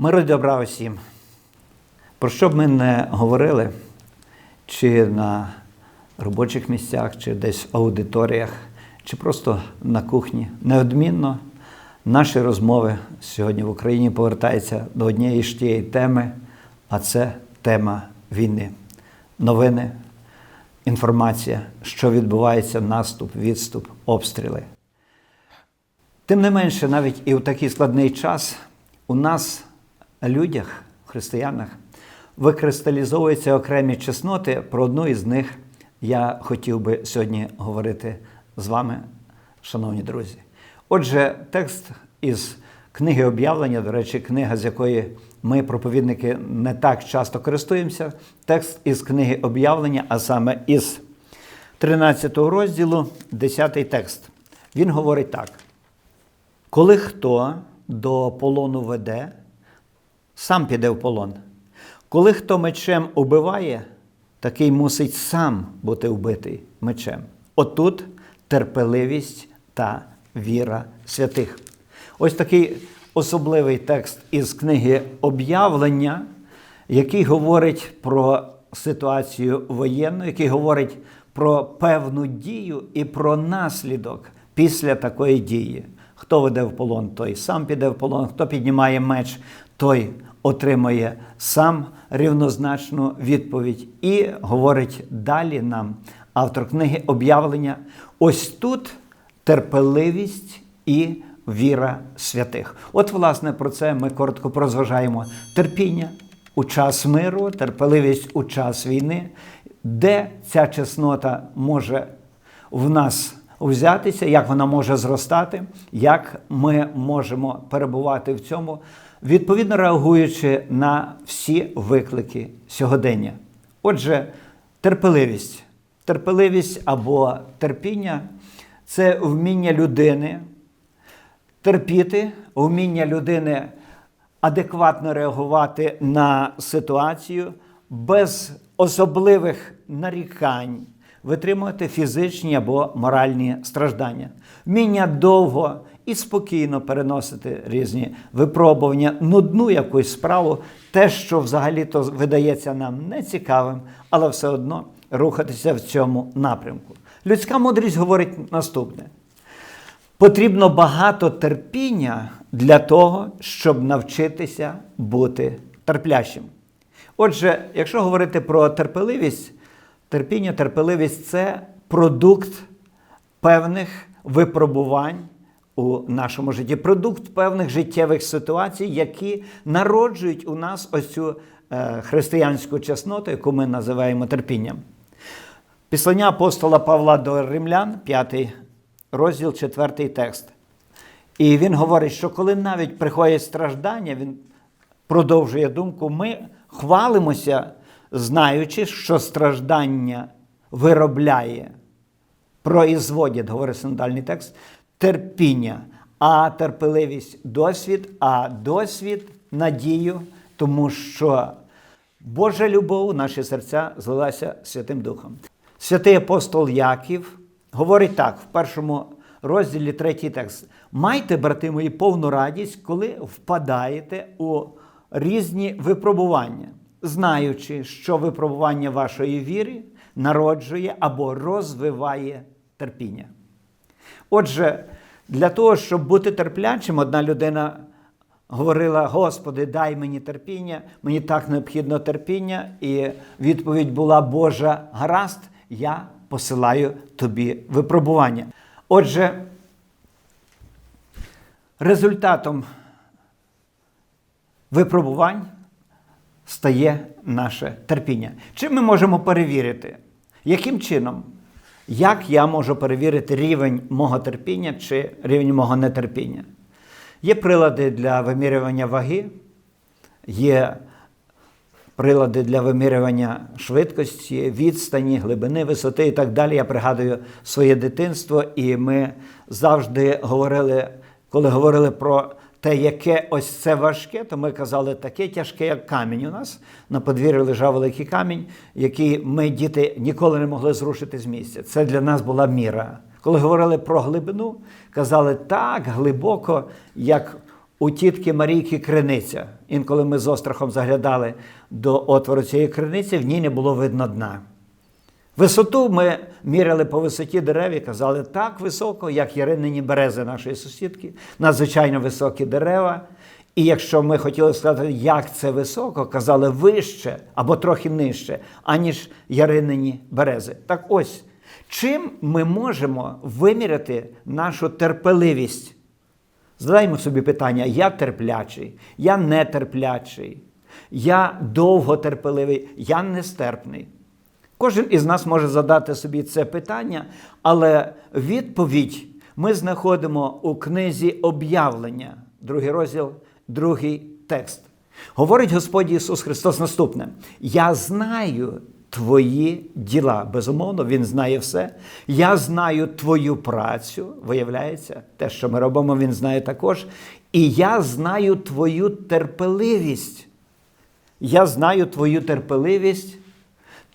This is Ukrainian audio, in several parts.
Миру добра усім. Про що б ми не говорили, чи на робочих місцях, чи десь в аудиторіях, чи просто на кухні, неодмінно наші розмови сьогодні в Україні повертаються до однієї ж тієї теми, а це тема війни. Новини, інформація, що відбувається, наступ, відступ, обстріли. Тим не менше, навіть і в такий складний час у нас, людях, християнах, викристалізовуються окремі чесноти. Про одну із них я хотів би сьогодні говорити з вами, шановні друзі. Отже, текст із книги об'явлення, до речі, книга, з якої ми, проповідники, не так часто користуємося. Текст із книги об'явлення, а саме із 13 розділу, 10 текст. Він говорить так. Коли хто до полону веде, сам піде в полон. Коли хто мечем убиває, такий мусить сам бути вбитий мечем. Отут терпеливість та віра святих. Ось такий особливий текст із книги об'явлення, який говорить про ситуацію воєнну, який говорить про певну дію і про наслідок після такої дії. Хто веде в полон, той сам піде в полон, хто піднімає меч, той отримує сам рівнозначну відповідь. І говорить далі нам автор книги об'явлення. Ось тут терпеливість і віра святих. От, власне, про це ми коротко прозважаємо терпіння у час миру, терпеливість у час війни, де ця чеснота може в нас взятися, як вона може зростати, як ми можемо перебувати в цьому, відповідно реагуючи на всі виклики сьогодення. Отже, терпеливість. Терпеливість або терпіння це вміння людини терпіти, вміння людини адекватно реагувати на ситуацію без особливих нарікань витримувати фізичні або моральні страждання, вміння довго і спокійно переносити різні випробування, нудну якусь справу, те, що взагалі-то видається нам нецікавим, але все одно рухатися в цьому напрямку. Людська мудрість говорить наступне: потрібно багато терпіння для того, щоб навчитися бути терплячим. Отже, якщо говорити про терпеливість, Терпіння, терпеливість це продукт певних випробувань у нашому житті, продукт певних життєвих ситуацій, які народжують у нас ось цю е, християнську чесноту, яку ми називаємо терпінням. Післання апостола Павла до Римлян, 5 розділ, 4 текст. І він говорить, що коли навіть приходять страждання, він продовжує думку, ми хвалимося знаючи, що страждання виробляє, производять, говорить синодальний текст, терпіння, а терпеливість досвід, а досвід надію, тому що Божа любов у наші серця злилася Святим Духом. Святий апостол Яків говорить так в першому розділі третій текст. Майте, брати мої, повну радість, коли впадаєте у різні випробування знаючи, що випробування вашої віри народжує або розвиває терпіння. Отже, для того, щоб бути терплячим, одна людина говорила: Господи, дай мені терпіння, мені так необхідно терпіння, і відповідь була Божа гаразд, я посилаю тобі випробування. Отже, результатом випробувань стає наше терпіння. Чим ми можемо перевірити? Яким чином? Як я можу перевірити рівень мого терпіння чи рівень мого нетерпіння? Є прилади для вимірювання ваги, є прилади для вимірювання швидкості, відстані, глибини, висоти і так далі. Я пригадую своє дитинство, і ми завжди говорили, коли говорили про те, яке ось це важке, то ми казали, таке тяжке, як камінь у нас. На подвір'ї лежав великий камінь, який ми, діти, ніколи не могли зрушити з місця. Це для нас була міра. Коли говорили про глибину, казали так глибоко, як у тітки Марійки криниця. Інколи ми з острахом заглядали до отвору цієї криниці, в ній не було видно дна. Висоту ми міряли по висоті дерев і казали так високо, як яринині берези нашої сусідки, надзвичайно високі дерева. І якщо ми хотіли сказати, як це високо, казали вище або трохи нижче, аніж яринині берези. Так ось, чим ми можемо виміряти нашу терпеливість? Задаємо собі питання: я терплячий, я нетерплячий, я довготерпеливий, я нестерпний. Кожен із нас може задати собі це питання, але відповідь ми знаходимо у книзі об'явлення, другий розділ, другий текст. Говорить Господь Ісус Христос наступне: Я знаю твої діла. Безумовно, Він знає все. Я знаю твою працю, виявляється, те, що ми робимо, Він знає також. І я знаю твою терпеливість. Я знаю твою терпеливість.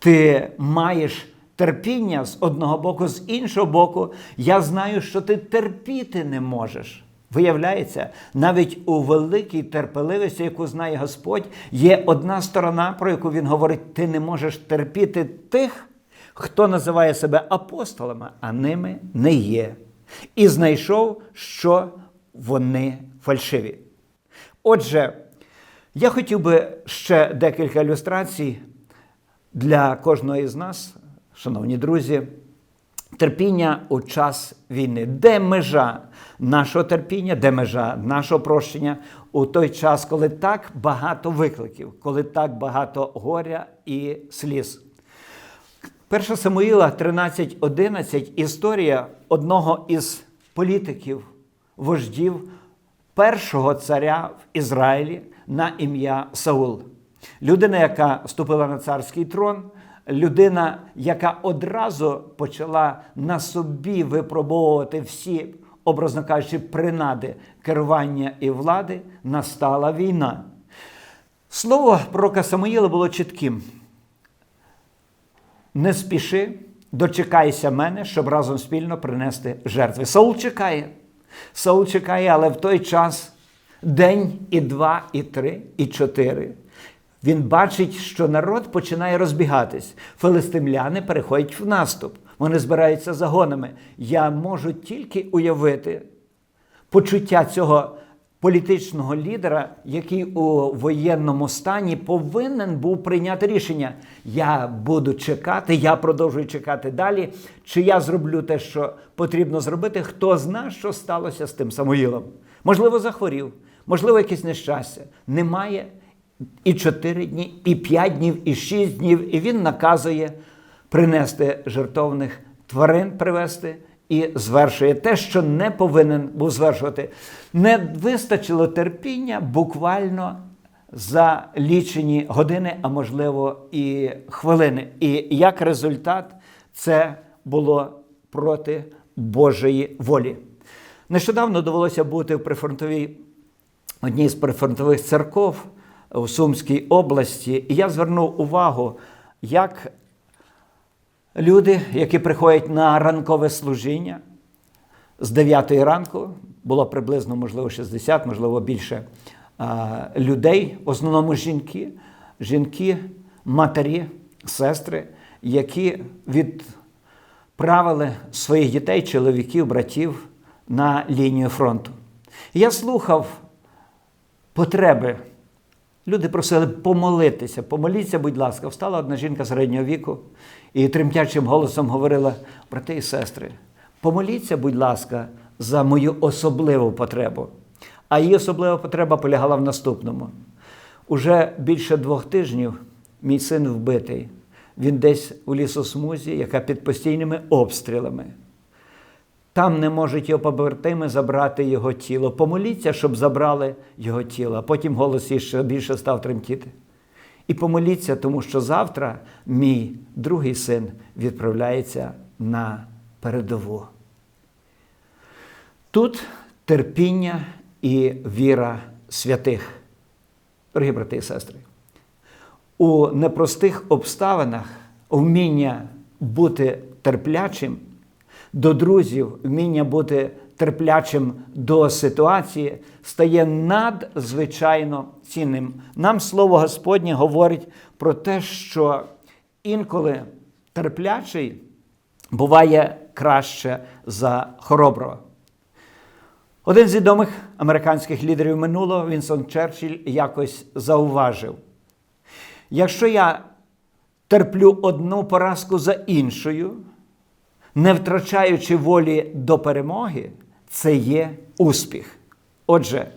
Ти маєш терпіння з одного боку, з іншого боку, я знаю, що ти терпіти не можеш. Виявляється, навіть у великій терпеливості, яку знає Господь, є одна сторона, про яку він говорить: ти не можеш терпіти тих, хто називає себе апостолами, а ними не є. І знайшов, що вони фальшиві. Отже, я хотів би ще декілька ілюстрацій для кожного із нас, шановні друзі, терпіння у час війни. Де межа нашого терпіння, де межа нашого прощення у той час, коли так багато викликів, коли так багато горя і сліз. 1 Самуїла 13.11 історія одного із політиків, вождів першого царя в Ізраїлі на ім'я Саул. Людина, яка ступила на царський трон, людина, яка одразу почала на собі випробовувати всі, образно кажучи, принади керування і влади, настала війна. Слово пророка Самуїла було чітким. Не спіши, дочекайся мене, щоб разом спільно принести жертви. Саул чекає. Саул чекає, але в той час день і два, і три, і чотири. Він бачить, що народ починає розбігатись. Филистимляни переходять в наступ. Вони збираються загонами. Я можу тільки уявити почуття цього політичного лідера, який у воєнному стані повинен був прийняти рішення: я буду чекати, я продовжую чекати далі. Чи я зроблю те, що потрібно зробити? Хто знає, що сталося з тим Самуїлом? Можливо, захворів, можливо, якесь нещастя. Немає і 4 дні, і 5 днів, і 6 днів. І він наказує принести жертовних тварин привести і звершує те, що не повинен був звершувати. Не вистачило терпіння буквально за лічені години, а можливо і хвилини. І як результат, це було проти Божої волі. Нещодавно довелося бути в прифронтовій одній з прифронтових церков у Сумській області, і я звернув увагу, як люди, які приходять на ранкове служіння з 9 ранку, було приблизно, можливо, 60, можливо, більше людей, в основному жінки, жінки, матері, сестри, які відправили своїх дітей, чоловіків, братів на лінію фронту. Я слухав потреби. Люди просили помолитися, помоліться, будь ласка, встала одна жінка середнього віку і тремтячим голосом говорила: брати і сестри, помоліться, будь ласка, за мою особливу потребу. А її особлива потреба полягала в наступному. Уже більше двох тижнів мій син вбитий. Він десь у лісосмузі, яка під постійними обстрілами. Там не можуть його побратими забрати його тіло. Помоліться, щоб забрали його тіло. А потім голос ще більше став тремтіти. І помоліться, тому що завтра мій другий син відправляється на передову. Тут терпіння і віра святих. Дорогі брати і сестри, у непростих обставинах вміння бути терплячим до друзів, вміння бути терплячим до ситуації, стає надзвичайно цінним. Нам слово Господнє говорить про те, що інколи терплячий буває краще за хороброго. Один з відомих американських лідерів минулого Вінсон Черчилль якось зауважив: якщо я терплю одну поразку за іншою, не втрачаючи волі до перемоги, це є успіх. Отже,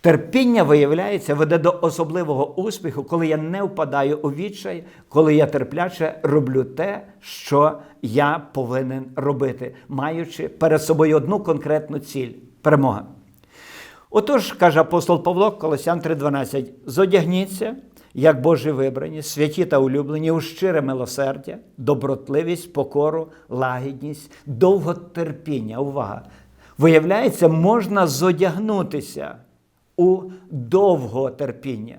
терпіння, виявляється, веде до особливого успіху, коли я не впадаю у відчай, коли я терпляче роблю те, що я повинен робити, маючи перед собою одну конкретну ціль перемога. Отож, каже апостол Павло, Колосян 3:12, зодягніться, як Божі вибрані, святі та улюблені, у щире милосердя, добротливість, покору, лагідність, довготерпіння. Увага! Виявляється, можна зодягнутися у довготерпіння.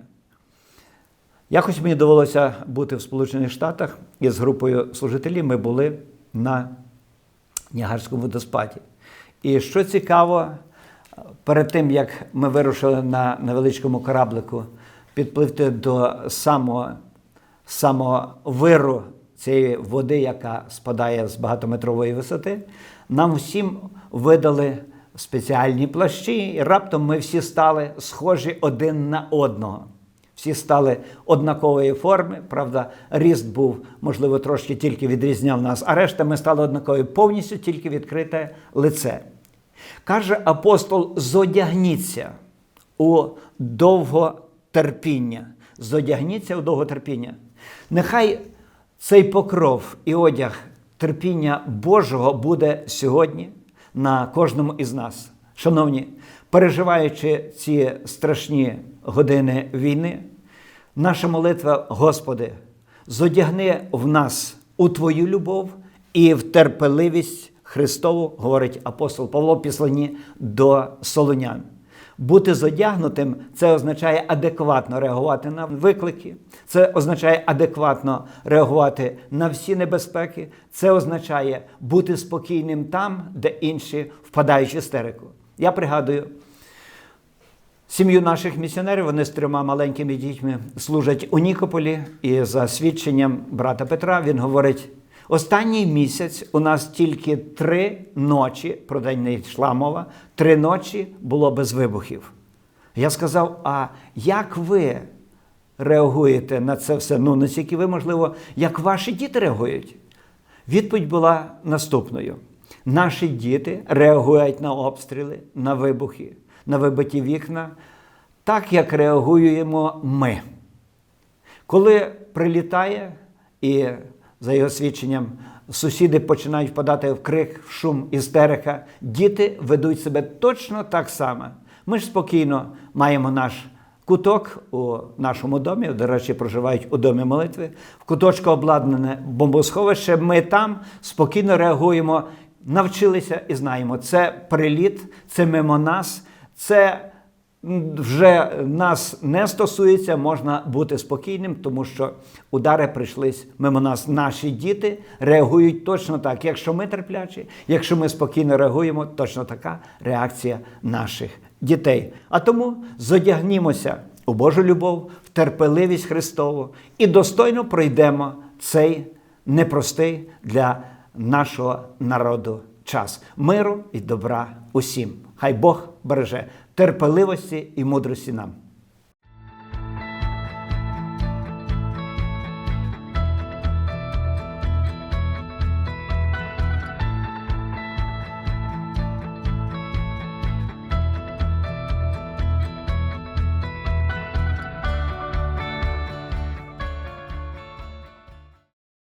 Якось мені довелося бути в Сполучених Штатах із групою служителів. Ми були на Ніагарському водоспаді. І що цікаво, перед тим як ми вирушили на невеличкому кораблику підпливти до самого, самого виру цієї води, яка спадає з багатометрової висоти, нам всім видали спеціальні плащі, і раптом ми всі стали схожі один на одного. Всі стали однакової форми. Правда, ріст був, можливо, трошки тільки відрізняв нас, а решта ми стали однакові повністю тільки відкрите лице. Каже апостол: зодягніться у довготерпіння. Зодягніться у довготерпіння. Нехай цей покров і одяг терпіння Божого буде сьогодні на кожному із нас. Шановні, переживаючи ці страшні години війни, наша молитва, Господи, зодягни в нас у Твою любов і в терпеливість Христову, говорить апостол Павло в післанні до Солонян. Бути зодягнутим це означає адекватно реагувати на виклики, це означає адекватно реагувати на всі небезпеки, це означає бути спокійним там, де інші впадають в істерику. Я пригадую. Сім'ю наших місіонерів вони з трьома маленькими дітьми служать у Нікополі. І за свідченням брата Петра він говорить: останній місяць у нас тільки три ночі, про день не йшла мова, три ночі було без вибухів. Я сказав: а як ви реагуєте на це все? Ну, наскільки ви, можливо, як ваші діти реагують? Відповідь була наступною: наші діти реагують на обстріли, на вибухи, на вибиті вікна, так як реагуємо ми. Коли прилітає, і за його свідченням сусіди починають впадати в крик, в шум, істерика, діти ведуть себе точно так само. Ми ж спокійно маємо наш куток у нашому домі, до речі, проживають у домі молитви. В куточку обладнане бомбосховище. Ми там спокійно реагуємо, навчилися і знаємо. Це приліт, це мимо нас, це вже нас не стосується, можна бути спокійним, тому що удари прийшлись мимо нас. Наші діти реагують точно так. Якщо ми терплячі, якщо ми спокійно реагуємо, точно така реакція наших дітей. А тому зодягнімося у Божу любов, в терпеливість Христову і достойно пройдемо цей непростий для нашого народу час миру і добра усім. Хай Бог береже терпеливості і мудрості нам.